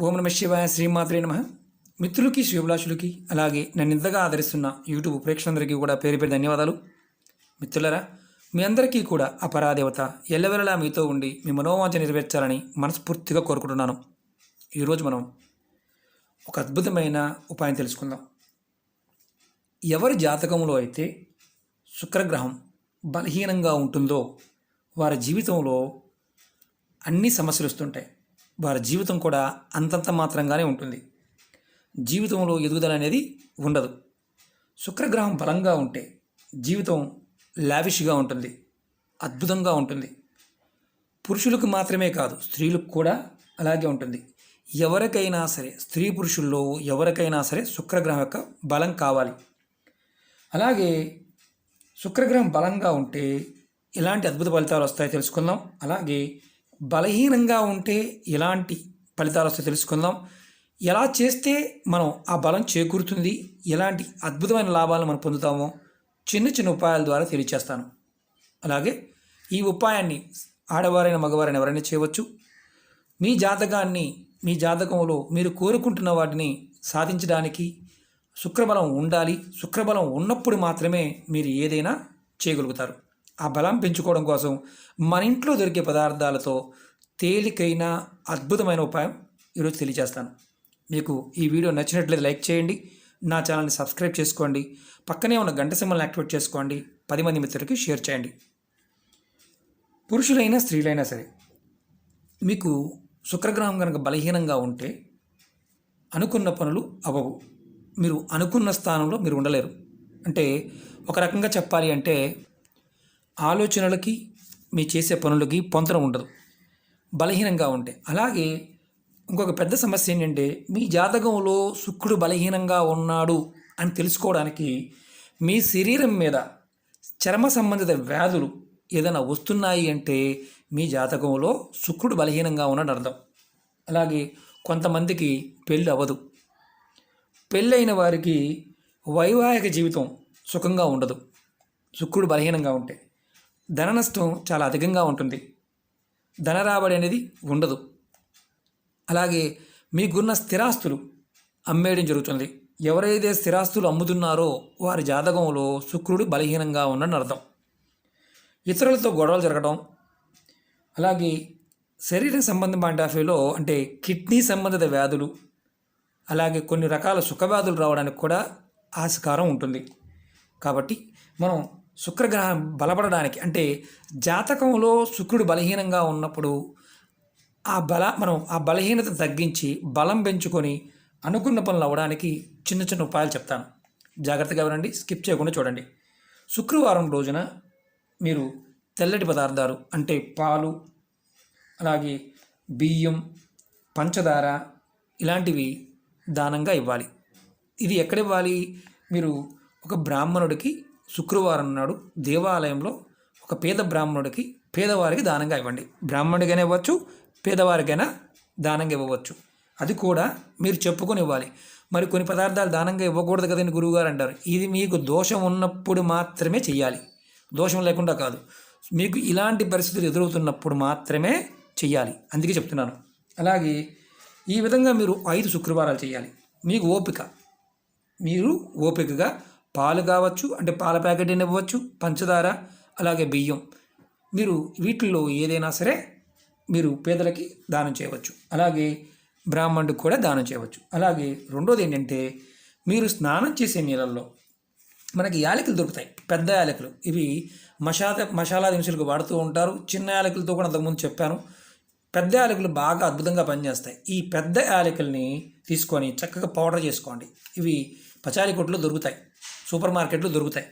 ఓం నమ శివాయ శ్రీమాత్రే నమ. మిత్రులకి శివభిలాషులకి అలాగే నన్ను ఇంతగా ఆదరిస్తున్న యూట్యూబ్ ప్రేక్షకులందరికీ కూడా పేరు పేరు ధన్యవాదాలు. మిత్రులరా మీ అందరికీ కూడా అపరాదేవత ఎల్లవెల్లలా మీతో ఉండి మీ మనోవాంఛ నెరవేర్చాలని మనస్ఫూర్తిగా కోరుకుంటున్నాను. ఈరోజు మనం ఒక అద్భుతమైన ఉపాయం తెలుసుకుందాం. ఎవరి జాతకంలో అయితే శుక్రగ్రహం బలహీనంగా ఉంటుందో వారి జీవితంలో అన్ని సమస్యలు వస్తుంటాయి. వారి జీవితం కూడా అంతంత మాత్రంగానే ఉంటుంది. జీవితంలో ఎదుగుదల అనేది ఉండదు. శుక్రగ్రహం బలంగా ఉంటే జీవితం లావిష్గా ఉంటుంది. అద్భుతంగా ఉంటుంది. పురుషులకు మాత్రమే కాదు స్త్రీలకు కూడా అలాగే ఉంటుంది. ఎవరికైనా సరే స్త్రీ పురుషుల్లో ఎవరికైనా సరే శుక్రగ్రహం యొక్క బలం కావాలి. అలాగే శుక్రగ్రహం బలంగా ఉంటే ఎలాంటి అద్భుత ఫలితాలు వస్తాయో తెలుసుకుందాం. అలాగే బలహీనంగా ఉంటే ఎలాంటి ఫలితాలు వస్తే తెలుసుకుందాం. ఎలా చేస్తే మనం ఆ బలం చేకూరుతుంది? ఎలాంటి అద్భుతమైన లాభాలను మనం పొందుతామో చిన్న చిన్న ఉపాయాల ద్వారా తెలియచేస్తాను. అలాగే ఈ ఉపాయాన్ని ఆడవారైన మగవారైన ఎవరైనా చేయవచ్చు. మీ జాతకాన్ని మీ జాతకంలో మీరు కోరుకుంటున్న వాటిని సాధించడానికి శుక్రబలం ఉండాలి. శుక్రబలం ఉన్నప్పుడు మాత్రమే మీరు ఏదైనా చేయగలుగుతారు. ఆ బలం పెంచుకోవడం కోసం మన ఇంట్లో దొరికే పదార్థాలతో తేలికైన అద్భుతమైన ఉపాయం ఈరోజు తెలియజేస్తాను. మీకు ఈ వీడియో నచ్చినట్లయితే లైక్ చేయండి నా ఛానల్ని సబ్స్క్రైబ్ చేసుకోండి పక్కనే ఉన్న గంట సింబల్ని యాక్టివేట్ చేసుకోండి పది మంది మిత్రులకి షేర్ చేయండి. పురుషులైనా స్త్రీలైనా సరే మీకు శుక్రగ్రహం కనుక బలహీనంగా ఉంటే అనుకున్న పనులు అవ్వవు. మీరు అనుకున్న స్థానంలో మీరు ఉండలేరు. అంటే ఒక రకంగా చెప్పాలి అంటే ఆలోచనలకి మీ చేసే పనులకి పొంతన ఉండదు. బలహీనంగా ఉంటే. అలాగే ఇంకొక పెద్ద సమస్య ఏంటంటే మీ జాతకంలో శుక్రుడు బలహీనంగా ఉన్నాడు అని తెలుసుకోవడానికి మీ శరీరం మీద చర్మ సంబంధిత వ్యాధులు ఏదైనా వస్తున్నాయి అంటే మీ జాతకంలో శుక్రుడు బలహీనంగా ఉన్నాడు అర్థం. అలాగే కొంతమందికి పెళ్ళి అవ్వదు. పెళ్ళైన వారికి వైవాహిక జీవితం సుఖంగా ఉండదు. శుక్రుడు బలహీనంగా ఉంటే. ధన నష్టం చాలా అధికంగా ఉంటుంది. ధన రాబడి అనేది ఉండదు. అలాగే మీకున్న స్థిరాస్తులు అమ్మేయడం జరుగుతుంది. ఎవరైతే స్థిరాస్తులు అమ్ముతున్నారో వారి జాతకంలో శుక్రుడు బలహీనంగా ఉండని అర్థం. ఇతరులతో గొడవలు జరగడం అలాగే శరీర సంబంధం పాయింట్ అంటే కిడ్నీ సంబంధిత వ్యాధులు అలాగే కొన్ని రకాల సుఖవ్యాధులు రావడానికి కూడా ఆస్కారం ఉంటుంది. కాబట్టి మనం శుక్రగ్రహం బలపడడానికి అంటే జాతకంలో శుక్రుడు బలహీనంగా ఉన్నప్పుడు ఆ బల మనం ఆ బలహీనత తగ్గించి బలం పెంచుకొని అనుకున్న పనులు అవ్వడానికి చిన్న చిన్న ఉపాయాలు చెప్తాను. జాగ్రత్తగా వినండి స్కిప్ చేయకుండా చూడండి. శుక్రవారం రోజున మీరు తెల్లటి పదార్థాలు అంటే పాలు అలాగే బియ్యం పంచదార ఇలాంటివి దానంగా ఇవ్వాలి. ఇది ఎక్కడ ఇవ్వాలి? మీరు ఒక బ్రాహ్మణుడికి శుక్రవారం నాడు దేవాలయంలో ఒక పేద బ్రాహ్మణుడికి పేదవారికి దానంగా ఇవ్వండి. బ్రాహ్మణుడికైనా ఇవ్వచ్చు పేదవారికైనా దానంగా ఇవ్వవచ్చు. అది కూడా మీరు చెప్పుకొని ఇవ్వాలి. మరి కొన్ని పదార్థాలు దానంగా ఇవ్వకూడదు కదండి గురువుగారు అంటారు. ఇది మీకు దోషం ఉన్నప్పుడు మాత్రమే చెయ్యాలి. దోషం లేకుండా కాదు. మీకు ఇలాంటి పరిస్థితులు ఎదురవుతున్నప్పుడు మాత్రమే చెయ్యాలి. అందుకే చెప్తున్నాను. అలాగే ఈ విధంగా మీరు ఐదు శుక్రవారాలు చేయాలి మీకు ఓపిక. మీరు ఓపికగా పాలు కావచ్చు అంటే పాల ప్యాకెట్ ఇవ్వచ్చు పంచదార అలాగే బియ్యం. మీరు వీటిల్లో ఏదైనా సరే మీరు పేదలకి దానం చేయవచ్చు. అలాగే బ్రాహ్మణుడికి కూడా దానం చేయవచ్చు. అలాగే రెండోది ఏంటంటే మీరు స్నానం చేసే నీళ్ళల్లో మనకి యాలకులు దొరుకుతాయి. పెద్ద యాలకులు. ఇవి మసాలా మసాలా దినుసులకు వాడుతూ ఉంటారు. చిన్న యాలకులతో కూడా అంతకుముందు చెప్పాను. పెద్ద యాలకులు బాగా అద్భుతంగా పనిచేస్తాయి. ఈ పెద్ద యాలకుల్ని తీసుకొని చక్కగా పౌడర్ చేసుకోండి. ఇవి పచారీ కొట్లో దొరుకుతాయి. సూపర్ మార్కెట్లో దొరుకుతాయి.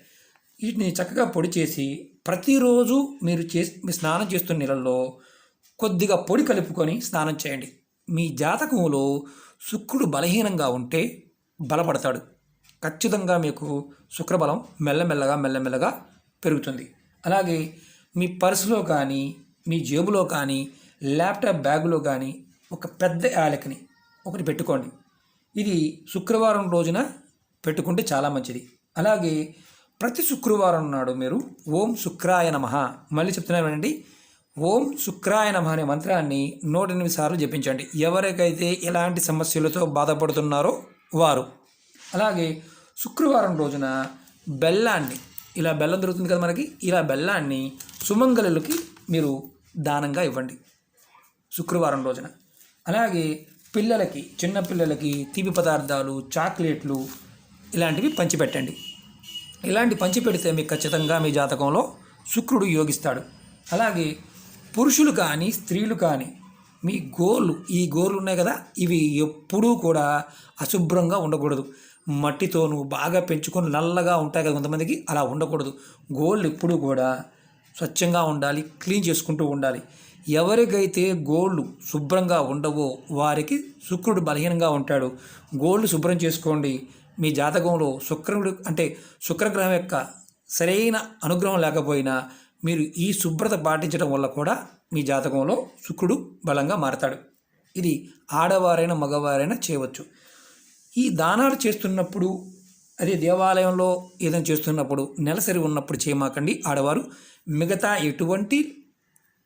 వీటిని చక్కగా పొడి చేసి ప్రతిరోజు మీరు చేసి మీ స్నానం చేస్తున్న నీళ్ళల్లో కొద్దిగా పొడి కలుపుకొని స్నానం చేయండి. మీ జాతకంలో శుక్రుడు బలహీనంగా ఉంటే బలపడతాడు. ఖచ్చితంగా మీకు శుక్రబలం మెల్లమెల్లగా మెల్లమెల్లగా పెరుగుతుంది. అలాగే మీ పర్సులో కానీ మీ జేబులో కానీ ల్యాప్టాప్ బ్యాగులో కానీ ఒక పెద్ద యాలకని ఒకటి పెట్టుకోండి. ఇది శుక్రవారం రోజున పెట్టుకుంటే చాలా మంచిది. అలాగే ప్రతి శుక్రవారం నాడు మీరు ఓం శుక్రాయ నమ. మళ్ళీ చెప్తున్నానండి ఓం శుక్రాయ నమ అనే మంత్రాన్ని నూట ఎనిమిది సార్లు జపించండి. ఎవరికైతే ఎలాంటి సమస్యలతో బాధపడుతున్నారో వారు. అలాగే శుక్రవారం రోజున బెల్లాన్ని ఇలా బెల్లం దొరుకుతుంది కదా మనకి ఇలా బెల్లాన్ని సుమంగళులకి మీరు దానంగా ఇవ్వండి శుక్రవారం రోజున. అలాగే పిల్లలకి చిన్న పిల్లలకి తీపి పదార్థాలు చాక్లెట్లు ఇలాంటివి పంచిపెట్టండి. ఇలాంటి పంచిపెడితే మీకు ఖచ్చితంగా మీ జాతకంలో శుక్రుడు యోగిస్తాడు. అలాగే పురుషులు కానీ స్త్రీలు కానీ మీ గోళ్ళు ఈ గోర్లు ఉన్నాయి కదా ఇవి ఎప్పుడూ కూడా అశుభ్రంగా ఉండకూడదు. మట్టితోను బాగా పెంచుకొని నల్లగా ఉంటాయి కదా కొంతమందికి అలా ఉండకూడదు. గోళ్ళు ఎప్పుడూ కూడా స్వచ్ఛంగా ఉండాలి క్లీన్ చేసుకుంటూ ఉండాలి. ఎవరికైతే గోళ్ళు శుభ్రంగా ఉండవో వారికి శుక్రుడు బలహీనంగా ఉంటాడు. గోళ్ళు శుభ్రం చేసుకోండి. మీ జాతకంలో శుక్రుడు అంటే శుక్రగ్రహం యొక్క సరైన అనుగ్రహం లేకపోయినా మీరు ఈ శుభ్రత పాటించడం వల్ల కూడా మీ జాతకంలో శుక్రుడు బలంగా మారతాడు. ఇది ఆడవారైనా మగవారైనా చేయవచ్చు. ఈ దానాలు చేస్తున్నప్పుడు అదే దేవాలయంలో ఏదైనా చేస్తున్నప్పుడు నెలసరి ఉన్నప్పుడు చేయమాకండి ఆడవారు. మిగతా ఎటువంటి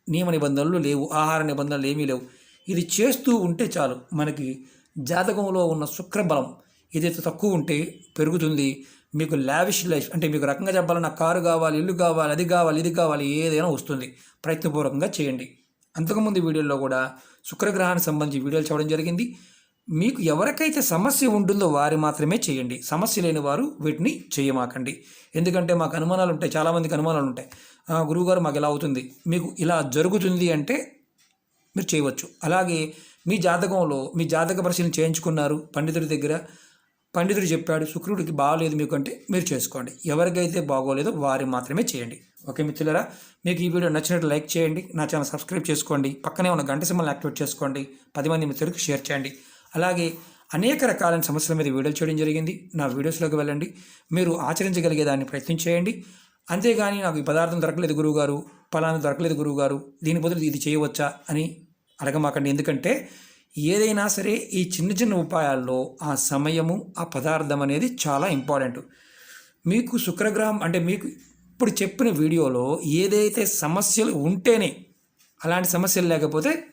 నియమ నిబంధనలు లేవు ఆహార నిబంధనలు ఏమీ లేవు. ఇది చేస్తూ ఉంటే చాలు మనకి జాతకంలో ఉన్న శుక్రబలం ఏదైతే తక్కువ ఉంటే పెరుగుతుంది మీకు లావిష్ లైఫ్ అంటే మీకు రకంగా చెప్పాలన్నా కారు కావాలి ఇల్లు కావాలి అది కావాలి ఇది కావాలి ఏదైనా వస్తుంది. ప్రయత్నపూర్వకంగా చేయండి. అంతకుముందు వీడియోలో కూడా శుక్రగ్రహానికి సంబంధించి వీడియోలు చూడడం జరిగింది. మీకు ఎవరికైతే సమస్య ఉంటుందో వారు మాత్రమే చేయండి. సమస్య లేని వారు వీటిని చేయమాకండి. ఎందుకంటే మాకు అనుమానాలు ఉంటాయి చాలామందికి అనుమానాలు ఉంటాయి. "ఆ, గురువుగారు మాకు ఇలా అవుతుంది? మీకు ఇలా జరుగుతుంది అంటే మీరు చేయవచ్చు. అలాగే మీ జాతకంలో మీ జాతక పరిశీలన చేయించుకున్నారు పండితుడి దగ్గర. పండితుడు చెప్పాడు శుక్రుడికి బాగోలేదు మీకు అంటే మీరు చేసుకోండి. ఎవరికైతే బాగోలేదో వారి మాత్రమే చేయండి. ఓకే మిత్రులరా మీకు ఈ వీడియో నచ్చినట్టు లైక్ చేయండి నా ఛానల్ సబ్స్క్రైబ్ చేసుకోండి పక్కనే ఉన్న గంట సింబల్ని యాక్టివేట్ చేసుకోండి పది మంది మిత్రులకు షేర్ చేయండి. అలాగే అనేక రకాలైన సమస్యల మీద వీడియోలు చేయడం జరిగింది. నా వీడియోస్లోకి వెళ్ళండి. మీరు ఆచరించగలిగే దాన్ని ప్రయత్నం చేయండి. అంతేగాని నాకు ఈ పదార్థం దొరకలేదు గురువుగారు ఫలానా దొరకలేదు గురువుగారు దీని బదులు ఇది చేయవచ్చా అని అడగమాకండి. ఎందుకంటే ఏదైనా సరే ఈ చిన్న చిన్న ఉపాయాల్లో ఆ సమయము ఆ పదార్థం అనేది చాలా ఇంపార్టెంట్. మీకు శుక్రగ్రహం అంటే మీకు ఇప్పుడు చెప్పిన వీడియోలో ఏదైతే సమస్యలు ఉంటేనే అలాంటి సమస్యలు లేకపోతే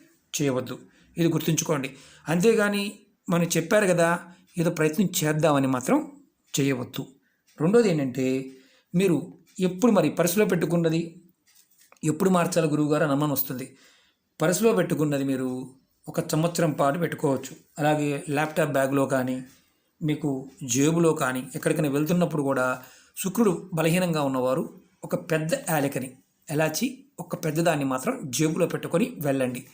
చేయవద్దు. ఇది గుర్తుంచుకోండి. అంతేగాని మనం చెప్పారు కదా ఏదో ప్రయత్నం చేద్దామని మాత్రం చేయవద్దు. రెండోది ఏంటంటే మీరు ఎప్పుడు మరి పర్సులో పెట్టుకున్నది? ఎప్పుడు మార్చాలి గురువుగారు అని వస్తుంది. పర్సులో పెట్టుకున్నది మీరు ఒక సంవత్సరం పాటు పెట్టుకోవచ్చు. అలాగే ల్యాప్టాప్ బ్యాగ్లో కానీ మీకు జేబులో కానీ ఎక్కడికైనా వెళ్తున్నప్పుడు కూడా శుక్రుడు బలహీనంగా ఉన్నవారు ఒక పెద్ద యాలకని ఎలాచి ఒక పెద్దదాన్ని మాత్రం జేబులో పెట్టుకొని వెళ్ళండి.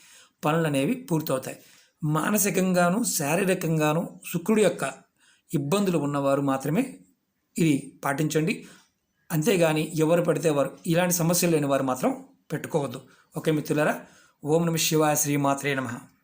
పనులు అనేవి పూర్తవుతాయి. మానసికంగాను శారీరకంగాను శుక్రుడి యొక్క ఇబ్బందులు ఉన్నవారు మాత్రమే ఇది పాటించండి. అంతేగాని ఎవరు పడితే వారు ఇలాంటి సమస్యలు లేని వారు మాత్రం పెట్టుకోవద్దు. ఓకే మిత్రులారా ఓం నమ శివాయ శ్రీమాత్రే నమః.